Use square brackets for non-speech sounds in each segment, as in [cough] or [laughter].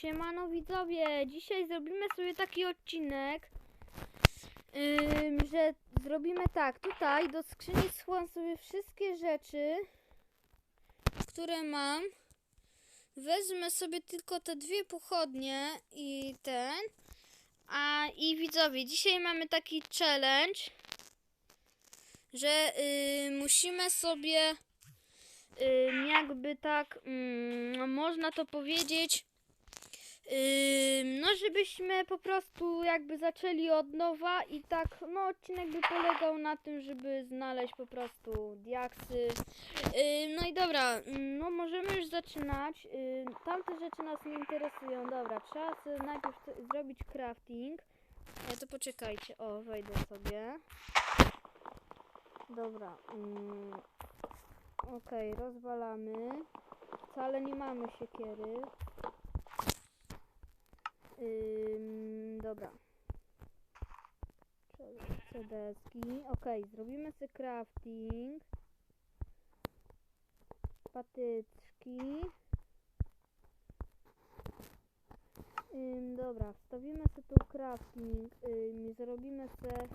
Siemano widzowie, dzisiaj zrobimy sobie taki odcinek, ym, że zrobimy tak, tutaj do skrzyni schowam sobie wszystkie rzeczy, które mam. Wezmę sobie tylko te dwie pochodnie i ten. A i widzowie, dzisiaj mamy taki challenge, że y, musimy sobie jakby tak, można to powiedzieć, no żebyśmy po prostu jakby zaczęli od nowa i tak, no odcinek by polegał na tym, żeby znaleźć po prostu diaksy. Ym, no i dobra, no możemy już zaczynać. Ym, tamte rzeczy nas nie interesują. Dobra, trzeba sobie najpierw zrobić crafting. E, to poczekajcie, o wejdę sobie. Dobra. ym, Okej, rozwalamy. Wcale nie mamy siekiery. Ym, dobra. CDski. Okej, zrobimy sobie crafting. Patyczki. Ym, dobra, wstawimy sobie tu crafting. Ym, zrobimy sobie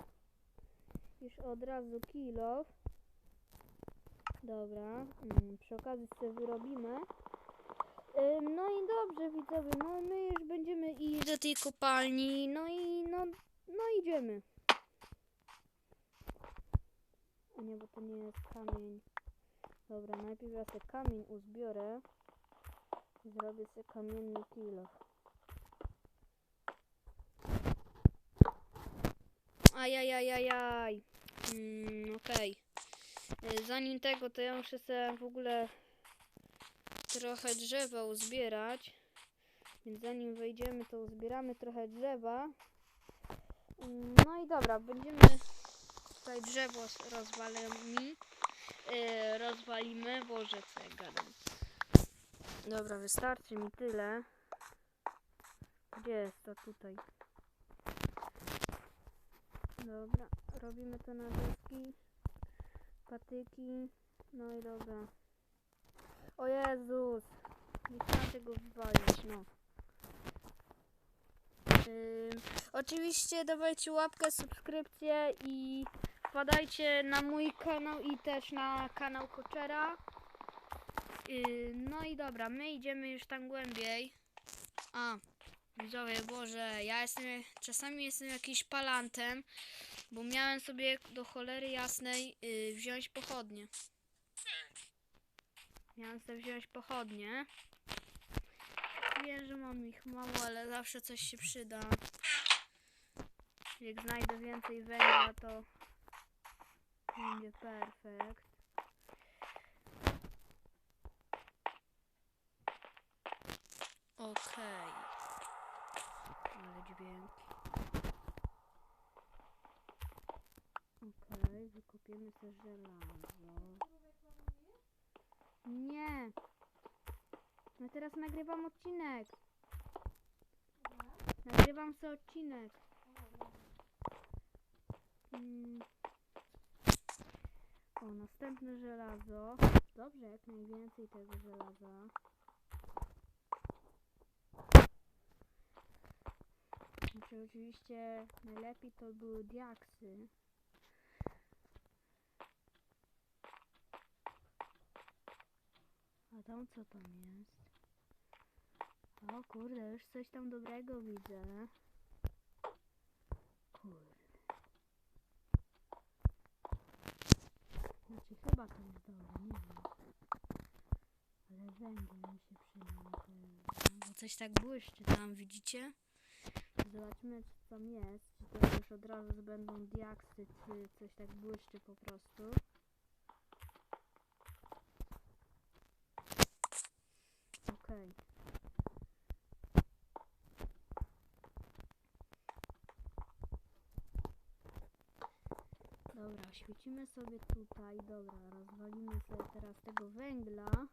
już od razu kilof. Dobra, mm, przy okazji sobie wyrobimy. No i dobrze widzowie, no my już będziemy iść do tej kopalni, no i no, no idziemy. A nie, bo to nie jest kamień. Dobra, najpierw ja sobie kamień uzbiorę. Zrobię sobie kamienny kilo. Ajajajajaj. Mm, okej. Y, Zanim tego, to ja muszę sobie w ogóle trochę drzewa uzbierać. Więc zanim wejdziemy, to uzbieramy trochę drzewa. No i dobra, będziemy tutaj drzewo rozwalimy. Yy, rozwalimy, boże co ja gadam. Dobra, wystarczy mi tyle. Gdzie jest to tutaj? Dobra, robimy to na deski, patyki, no i dobra. O Jezus! Nie chciałam tego wywalić, no. Ym, oczywiście dawajcie łapkę, subskrypcję i wpadajcie na mój kanał i też na kanał Koczera. Yy, no i dobra, my idziemy już tam głębiej. A, widzowie, Boże, ja jestem, czasami jestem jakiś palantem, bo miałem sobie do cholery jasnej yy, wziąć pochodnie. Miałem sobie wziąć pochodnie. Wiem, że mam ich mało, ale zawsze coś się przyda. Jak znajdę więcej węgla, to będzie perfekt. Okej. Ale dźwięki. Okej, wykupiemy sobie żelazo. Nie! No teraz nagrywam odcinek. Nagrywam sobie odcinek. Mm. O, następne żelazo. Dobrze, jak najwięcej tego żelaza. Znaczy oczywiście najlepiej to były diaksy. Tam co tam jest? O kurde, już coś tam dobrego widzę. Kurde. Znaczy chyba to jest dobre, nie wiem. Ale węgiel mi się. Bo coś tak błyszczy tam, widzicie? Zobaczmy co tam jest. Czy to już od razu będą diaksy, czy coś tak błyszczy po prostu. Okej. Dobra, świecimy sobie tutaj. Dobra, rozwalimy sobie teraz tego węgla.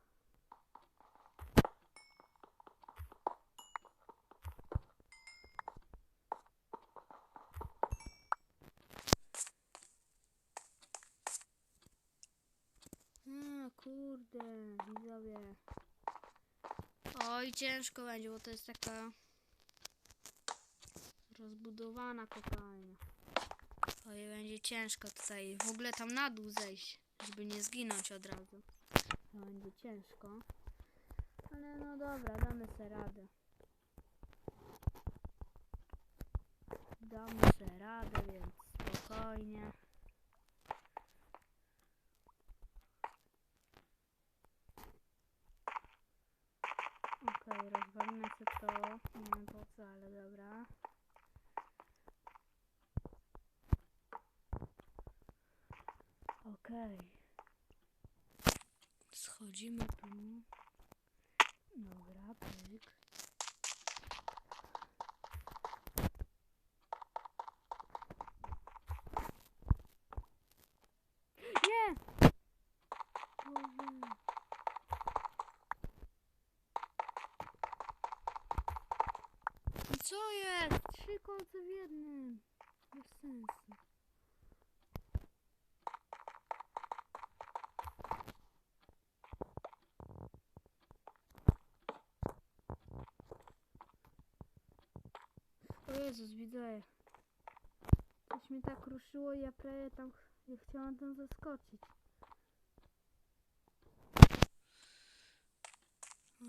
A, kurde, widzowie. Oj, ciężko będzie, bo to jest taka rozbudowana kopalnia. Oj, będzie ciężko tutaj w ogóle tam na dół zejść, żeby nie zginąć od razu. To będzie ciężko. Ale no dobra, damy sobie radę. Damy sobie radę, więc spokojnie. Okej, rozwalimy sobie to. Nie wiem po co, ale dobra. Okej. Schodzimy tu. Dobra, pyk. Nie! Boże. I co jest? Trzy kolce w jednym. Bez sensu. O Widzę. Coś mnie tak ruszyło ja prawie tam ja chciałam tam zaskoczyć.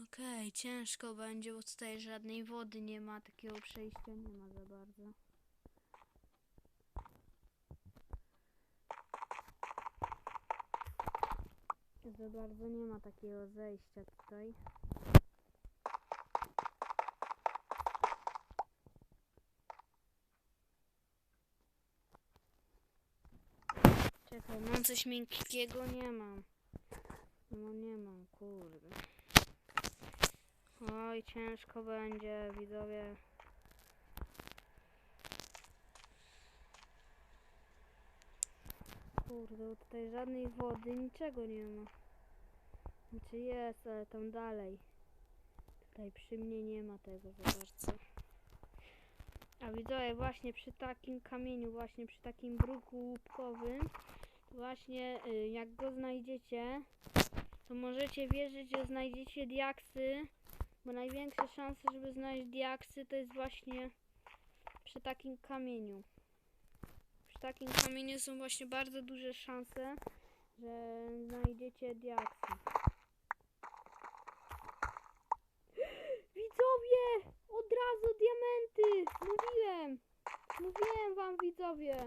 Okej, ciężko będzie, bo tutaj żadnej wody nie ma, takiego przejścia nie ma za bardzo. Za bardzo nie ma takiego zejścia tutaj. Czekaj, mam coś miękkiego? Nie mam. No nie mam, kurde. Oj, ciężko będzie, widzowie. Kurde, tutaj żadnej wody, niczego nie ma. Znaczy jest, ale tam dalej. Tutaj przy mnie nie ma tego bardzo. A widzowie, właśnie przy takim kamieniu, właśnie przy takim bruku łupkowym, właśnie y, jak go znajdziecie, to możecie wierzyć, że znajdziecie diaksy, bo największe szanse, żeby znaleźć diaksy, to jest właśnie przy takim kamieniu. Przy takim kamieniu są właśnie bardzo duże szanse, że znajdziecie diaksy. Widzowie! Od razu diamenty! Mówiłem! Mówiłem wam widzowie!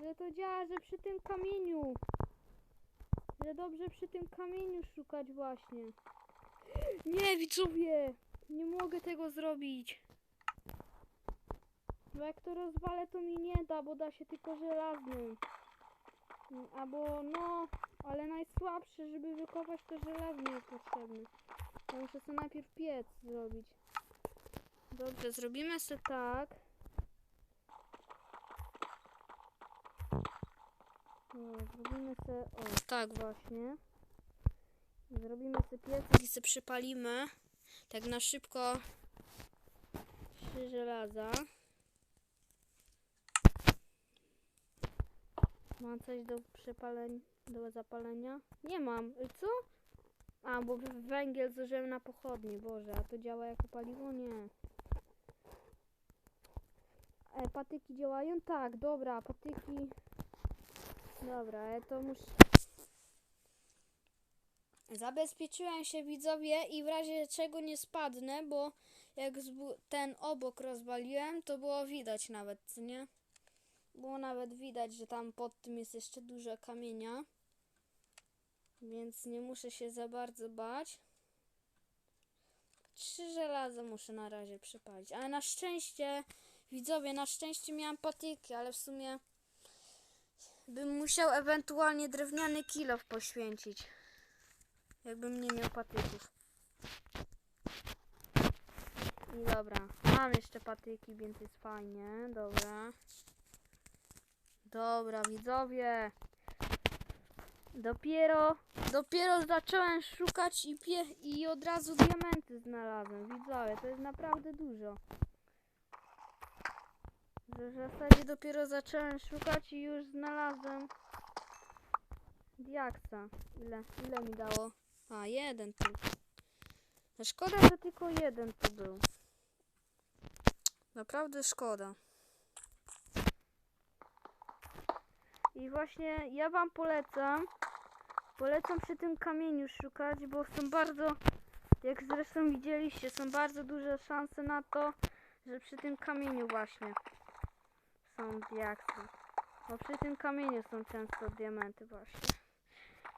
Że to działa, że przy tym kamieniu. Że dobrze przy tym kamieniu szukać właśnie. Nie, widzowie! Nie mogę tego zrobić. Bo jak to rozwalę, to mi nie da, bo da się tylko żelaznym. Albo no, ale najsłabsze, żeby wykopać to żelazny jest potrzebny. To muszę sobie najpierw piec zrobić. Dobrze, zrobimy sobie tak. Zrobimy sobie, o tak właśnie. Zrobimy sobie piecek i sobie przypalimy. Tak na szybko. Trzy żelaza. Mam coś do przepalenia, do zapalenia? Nie mam. Y, Co? A, bo węgiel zużyłem na pochodnie. Boże, a to działa jako paliwo? Nie. E, patyki działają? Tak, dobra, patyki. Dobra, ja to muszę. Zabezpieczyłem się widzowie i w razie czego nie spadnę, bo jak ten obok rozwaliłem, to było widać nawet, nie? Było nawet widać, że tam pod tym jest jeszcze dużo kamienia. Więc nie muszę się za bardzo bać. Trzy żelaza muszę na razie przepalić. Ale na szczęście, widzowie, na szczęście miałam patyki, ale w sumie bym musiał ewentualnie drewniany kilof poświęcić. Jakbym nie miał patyków. I dobra, mam jeszcze patyki, więc jest fajnie. Dobra. Dobra, widzowie. Dopiero, dopiero zacząłem szukać i, pie, i od razu diamenty znalazłem. Widzowie, to jest naprawdę dużo. W zasadzie dopiero zacząłem szukać i już znalazłem diaksa. Ile, ile mi dało? A, jeden tylko. Szkoda, że tylko jeden tu był. Naprawdę szkoda. I właśnie ja wam polecam. Polecam przy tym kamieniu szukać, bo są bardzo, jak zresztą widzieliście, są bardzo duże szanse na to, że przy tym kamieniu właśnie są diaksy. Bo przy tym kamieniu są często diamenty właśnie.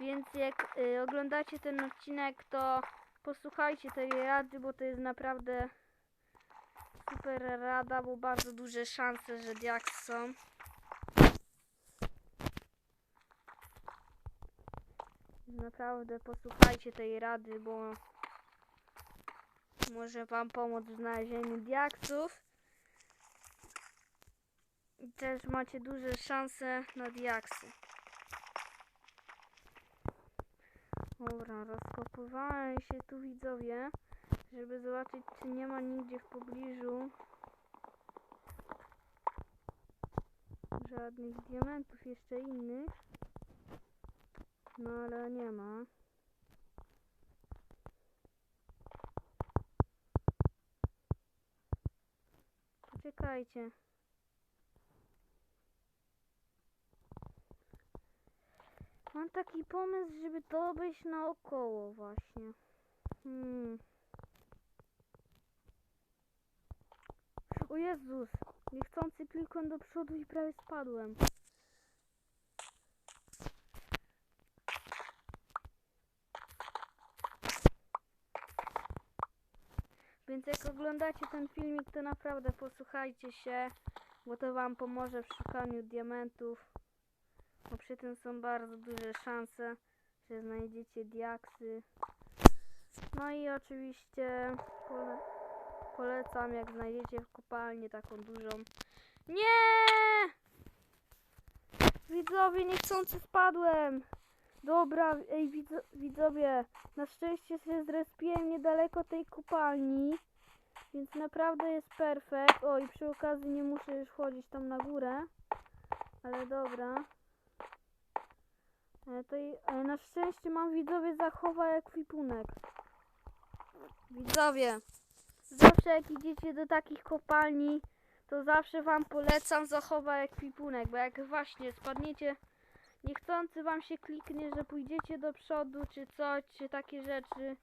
Więc jak y, oglądacie ten odcinek, to posłuchajcie tej rady, bo to jest naprawdę super rada, bo bardzo duże szanse, że diaksy są. Naprawdę posłuchajcie tej rady, bo może wam pomóc w znalezieniu diaksów. Też macie duże szanse na diaksy. Dobra, rozkopywałem się tu widzowie, żeby zobaczyć czy nie ma nigdzie w pobliżu żadnych diamentów jeszcze innych. No ale nie ma. Poczekajcie. Mam taki pomysł, żeby to obejść naokoło właśnie. Hmm. O Jezus! Niechcący klikłem do przodu i prawie spadłem. Więc jak oglądacie ten filmik, to naprawdę posłuchajcie się, bo to wam pomoże w szukaniu diamentów. Bo przy tym są bardzo duże szanse, że znajdziecie diaksy. No i oczywiście pole polecam, jak znajdziecie w kopalni taką dużą. Nie! Widzowie, niechcący spadłem! Dobra, ej widzo widzowie, na szczęście się zrespiłem niedaleko tej kopalni, więc naprawdę jest perfekt. O i przy okazji nie muszę już chodzić tam na górę, ale dobra. To i, na szczęście mam widzowie zachowa ekwipunek. Widzowie, zawsze jak idziecie do takich kopalni, to zawsze wam polecam zachowa ekwipunek, bo jak właśnie spadniecie niechcący wam się kliknie, że pójdziecie do przodu, czy coś, czy takie rzeczy.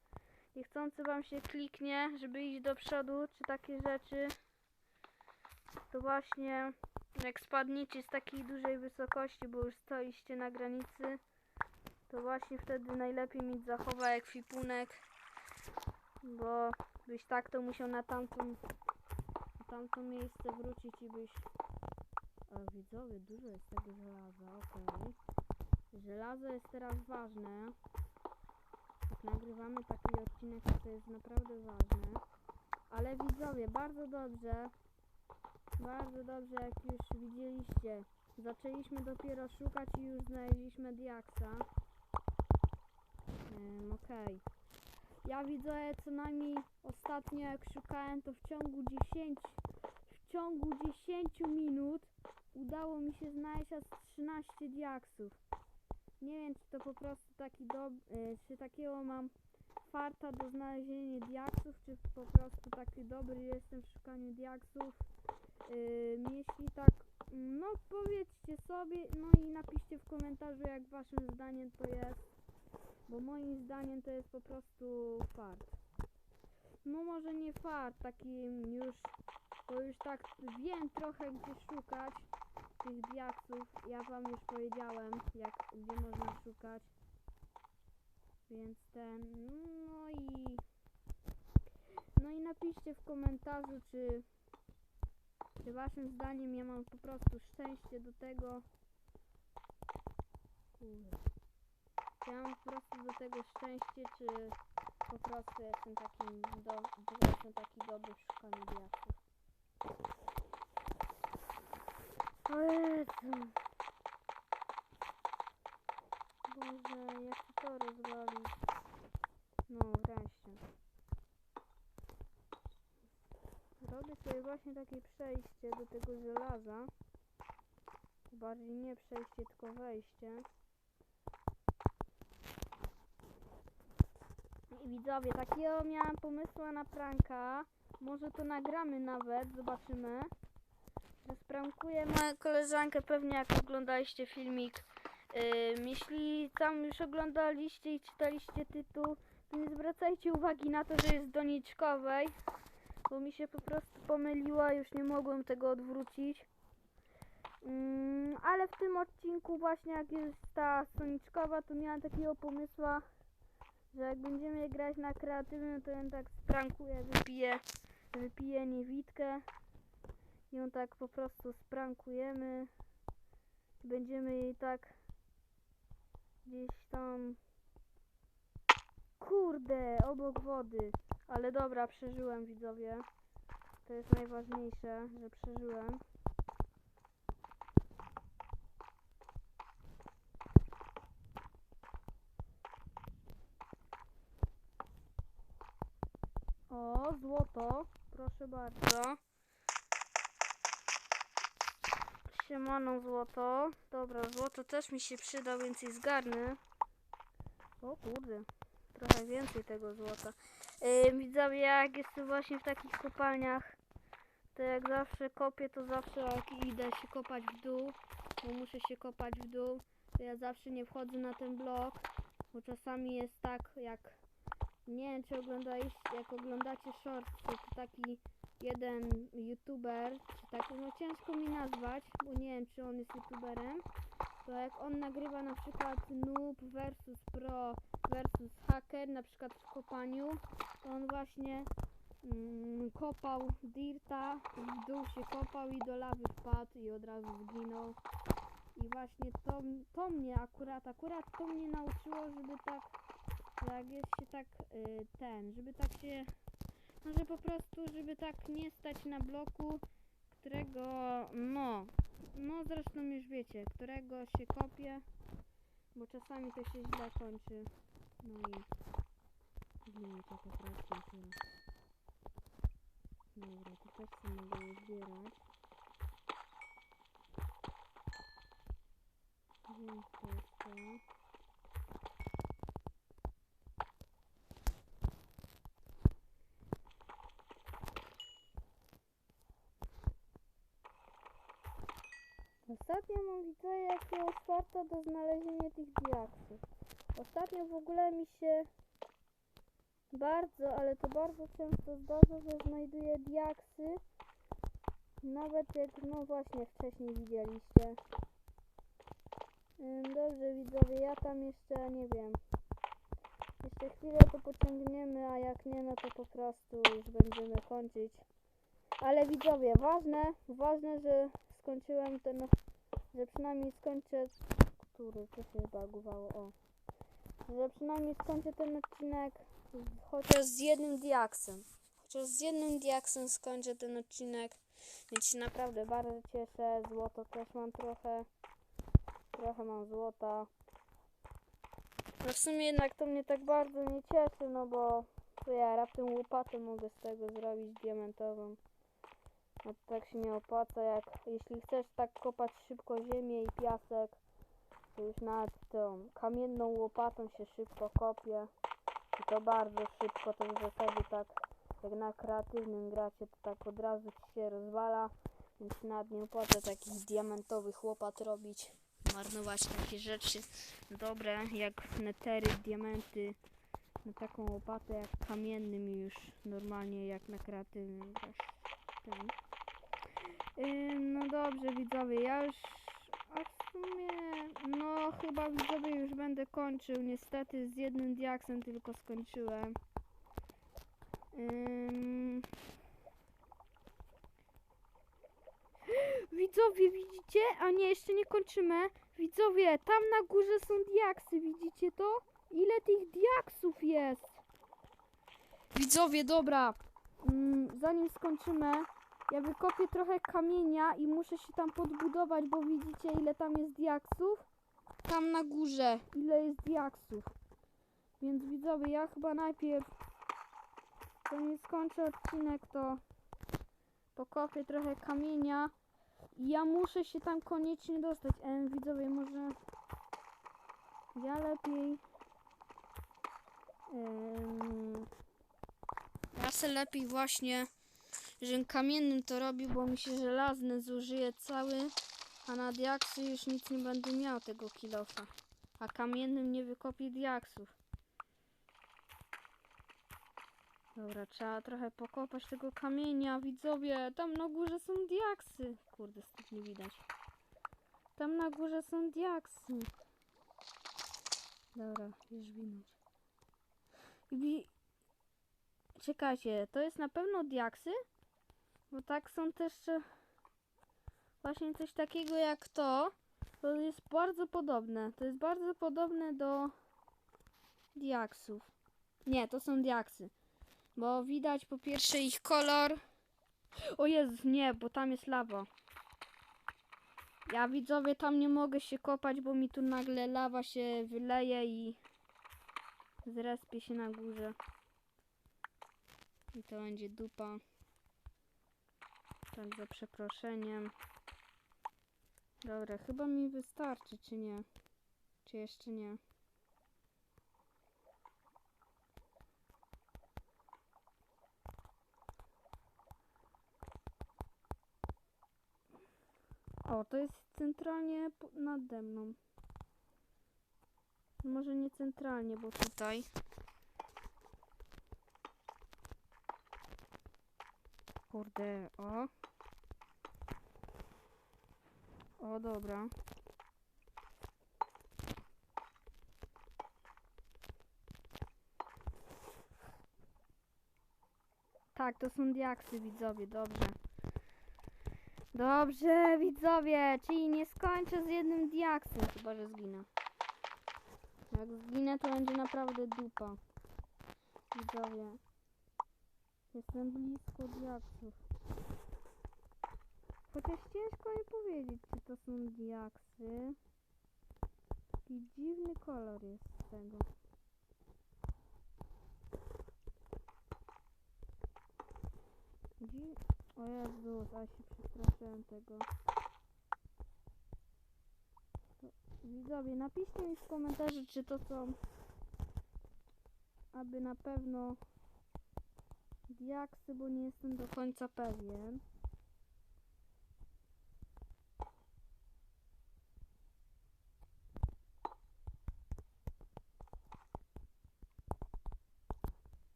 Niechcący wam się kliknie, żeby iść do przodu, czy takie rzeczy. To właśnie jak spadniecie z takiej dużej wysokości, bo już stoiście na granicy, to właśnie wtedy najlepiej mieć zachowa ekwipunek, bo byś tak to musiał na tamtą, na tamto miejsce wrócić i byś o, widzowie, dużo jest tego żelaza, okej. Żelazo jest teraz ważne. Jak nagrywamy taki odcinek, to, to jest naprawdę ważne. Ale widzowie, bardzo dobrze. Bardzo dobrze, jak już widzieliście. Zaczęliśmy dopiero szukać i już znaleźliśmy diaksa. Ym, okej. Ja widzę co najmniej ostatnio jak szukałem, to w ciągu 10 w ciągu 10 minut udało mi się znaleźć aż 13 diaksów. Nie wiem, czy to po prostu taki dob... y, czy takiego mam farta do znalezienia diaksów, czy po prostu taki dobry jestem w szukaniu diaksów. Jeśli tak, no powiedzcie sobie, no i napiszcie w komentarzu, jak waszym zdaniem to jest. Bo moim zdaniem to jest po prostu fart. No może nie fart, taki już, bo już tak wiem trochę gdzie szukać tych diaksów. Ja wam już powiedziałem, jak, gdzie można szukać. Więc ten, no i... No i napiszcie w komentarzu, czy, czy waszym zdaniem ja mam po prostu szczęście do tego. Kurde. Czy ja mam po prostu do tego szczęście, czy po prostu jestem takim do, jestem taki dobry w szukaniu diaksów. O Jezu. Boże, jak to rozwalić? No, wreszcie. Robię sobie właśnie takie przejście do tego żelaza. Bardziej nie przejście, tylko wejście. Widzowie, takiego miałam pomysła na pranka. Może to nagramy nawet, zobaczymy. Moją koleżankę, pewnie jak oglądaliście filmik. Ym, jeśli tam już oglądaliście i czytaliście tytuł, to nie zwracajcie uwagi na to, że jest doniczkowej. Bo mi się po prostu pomyliła, już nie mogłem tego odwrócić. Mm, ale w tym odcinku właśnie jak jest ta soniczkowa, to miałam takiego pomysła, że jak będziemy grać na kreatywnym, to ją tak sprankuję, wypiję, wypiję niewidkę. Ją tak po prostu sprankujemy. Będziemy jej tak gdzieś tam... Kurde, obok wody. Ale dobra, przeżyłem widzowie. To jest najważniejsze, że przeżyłem. O, złoto. Proszę bardzo. Siemano złoto. Dobra, złoto też mi się przyda, więc i zgarnę. O kurde, trochę więcej tego złota. Yy, widzowie, jak jestem właśnie w takich kopalniach, to jak zawsze kopię, to zawsze jak idę się kopać w dół, bo muszę się kopać w dół, to ja zawsze nie wchodzę na ten blok, bo czasami jest tak, jak nie wiem, czy oglądaliście, jak oglądacie shorts, to taki jeden youtuber, czy tak, no ciężko mi nazwać, bo nie wiem, czy on jest youtuberem, to jak on nagrywa na przykład noob versus pro versus hacker, na przykład w kopaniu, to on właśnie mm, kopał dirta, w dół się kopał i do lawy wpadł i od razu zginął. I właśnie to, to mnie akurat, akurat to mnie nauczyło, żeby tak, jak jest się tak y, ten, żeby tak się, no że po prostu, żeby tak nie stać na bloku, którego, no, no zresztą już wiecie, którego się kopie, bo czasami to się źle kończy. No i nie to po prostu tyle. Dobra, to też sobie mogę zbierać. Więc to jest to. Ostatnio mam widzę jakiegoś farta do znalezienia tych diaksów. Ostatnio w ogóle mi się bardzo, ale to bardzo często zdarza, że znajduję diaksy. Nawet jak, no właśnie, wcześniej widzieliście. Dobrze widzowie, ja tam jeszcze nie wiem. Jeszcze chwilę to pociągniemy, a jak nie, no to po prostu już będziemy kończyć. Ale widzowie, ważne, ważne, że skończyłem ten, że przynajmniej skończę, który, to się bagowało, o. Że przynajmniej skończę ten odcinek chociaż z jednym diaksem. Chociaż z jednym diaksem skończę ten odcinek, więc się naprawdę bardzo cieszę. Złoto też mam trochę, trochę mam złota. No w sumie jednak to mnie tak bardzo nie cieszy, no bo to ja raptem łopatę mogę z tego zrobić diamentową. No tak się nie opłaca, jak jeśli chcesz tak kopać szybko ziemię i piasek, to już nad tą kamienną łopatą się szybko kopie. I to bardzo szybko, to w zasadzie tak jak na kreatywnym gracie, to tak od razu ci się rozwala, więc nawet nie opłaca takich diamentowych łopat robić. Marnować takie rzeczy dobre jak netery, diamenty, na taką łopatę jak kamiennym już normalnie jak na kreatywnym grasz. Ten. Yy, no dobrze widzowie, ja już a w sumie no chyba widzowie już będę kończył. Niestety z jednym diaksem tylko skończyłem. Widzowie widzicie? A nie, jeszcze nie kończymy. Widzowie, tam na górze są diaksy, widzicie to? Ile tych diaksów jest? Widzowie, dobra. Zanim skończymy, ja wykopię trochę kamienia i muszę się tam podbudować, bo widzicie ile tam jest diaksów? Tam na górze, ile jest diaksów. Więc widzowie, ja chyba najpierw, zanim skończę odcinek, to pokopię trochę kamienia. I ja muszę się tam koniecznie dostać. E, widzowie, może ja lepiej... Ym, ja se lepiej właśnie, że kamiennym to robił, bo mi się żelazny zużyje cały, a na diaksy już nic nie będę miał tego kilofa. A kamiennym nie wykopię diaksów. Dobra, trzeba trochę pokopać tego kamienia, widzowie. Tam na górze są diaksy. Kurde, stąd nie widać. Tam na górze są diaksy. Dobra, już widać. I wi- Czekajcie, to jest na pewno diaksy? Bo tak są też e, właśnie coś takiego jak to. To jest bardzo podobne. To jest bardzo podobne do diaksów. Nie, to są diaksy. Bo widać po pierwsze ich kolor. O Jezus, nie, bo tam jest lawa. Ja widzowie tam nie mogę się kopać, bo mi tu nagle lawa się wyleje i zrespię się na górze. I to będzie dupa. Tak za przeproszeniem. Dobra, chyba mi wystarczy, czy nie? Czy jeszcze nie? O, to jest centralnie nade mną. Może nie centralnie, bo tutaj. Kurde, o. O, dobra. Tak, to są diaksy, widzowie, dobrze. Dobrze, widzowie, czyli nie skończę z jednym diaksem, chyba że zginę. Jak zginę, to będzie naprawdę dupa. Widzowie. Jestem blisko diaksów. Chociaż ciężko mi powiedzieć, czy to są diaksy. Taki dziwny kolor jest z tego. Dzi o Jezus, a się przestraszyłem tego. To, widzowie, napiszcie mi w komentarzu, czy to są aby na pewno diaksy, bo nie jestem do końca pewien.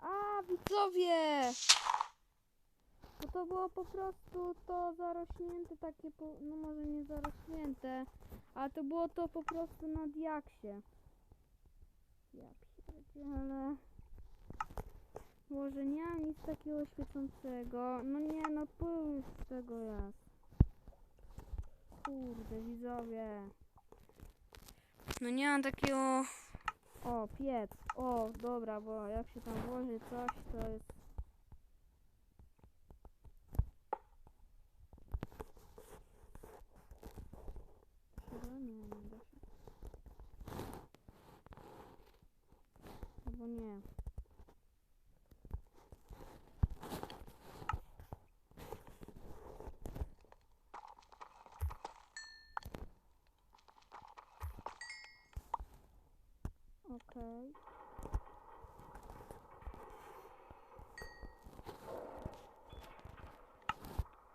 A, widzowie! Było po prostu to zarośnięte takie, po, no może nie zarośnięte, ale to było to po prostu na diaksie. Ja pierdzielę. Może nie mam nic takiego świecącego. No nie, no pył z tego jest. Kurde, widzowie. No nie mam takiego... O, piec. O, dobra, bo jak się tam włoży coś, to jest... Chyba nie, nie da się. Albo nie. Okej.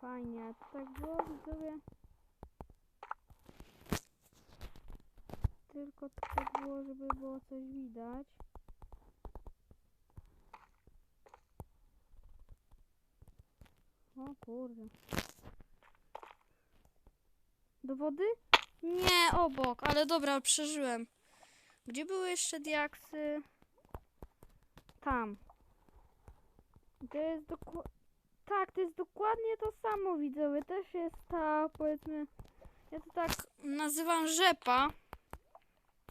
Fajnie, to tak było. Tylko to tak było, żeby było coś widać. O kurde. Do wody? Nie, obok, ale dobra, przeżyłem. Gdzie były jeszcze diaksy? Tam. To jest dokładnie... Tak, to jest dokładnie to samo, widzowie. Też jest ta, powiedzmy... Ja to tak nazywam rzepa.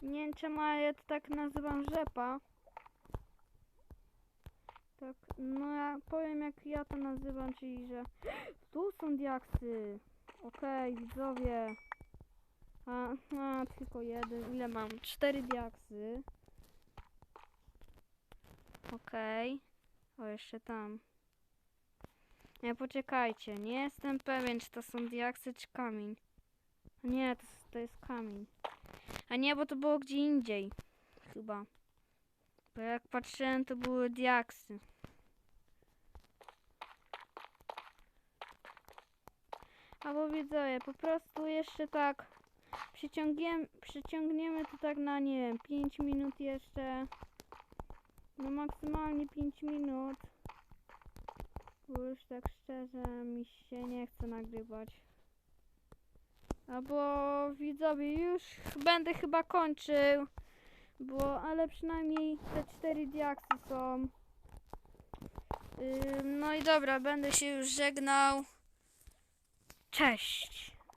Nie wiem czemu, ale ja to tak nazywam rzepa. Tak, no ja powiem jak ja to nazywam, czyli że... [gasps] Tu są diaksy. Okej, widzowie. A, a, tylko jeden. Ile mam? Cztery diaksy. Okej. O, jeszcze tam. Nie, poczekajcie, nie jestem pewien, czy to są diaksy, czy kamień. Nie, to, to jest kamień. A nie, bo to było gdzie indziej. Chyba. Bo jak patrzyłem, to były diaksy. Albo widzowie, po prostu jeszcze tak przyciągniemy, przyciągniemy to tak na, nie wiem, 5 minut jeszcze. No maksymalnie 5 minut. Bo już tak szczerze mi się nie chce nagrywać. Albo widzowie, już będę chyba kończył. Bo, ale przynajmniej te cztery diaksy są. Ym, no i dobra, będę się już żegnał. Cześć!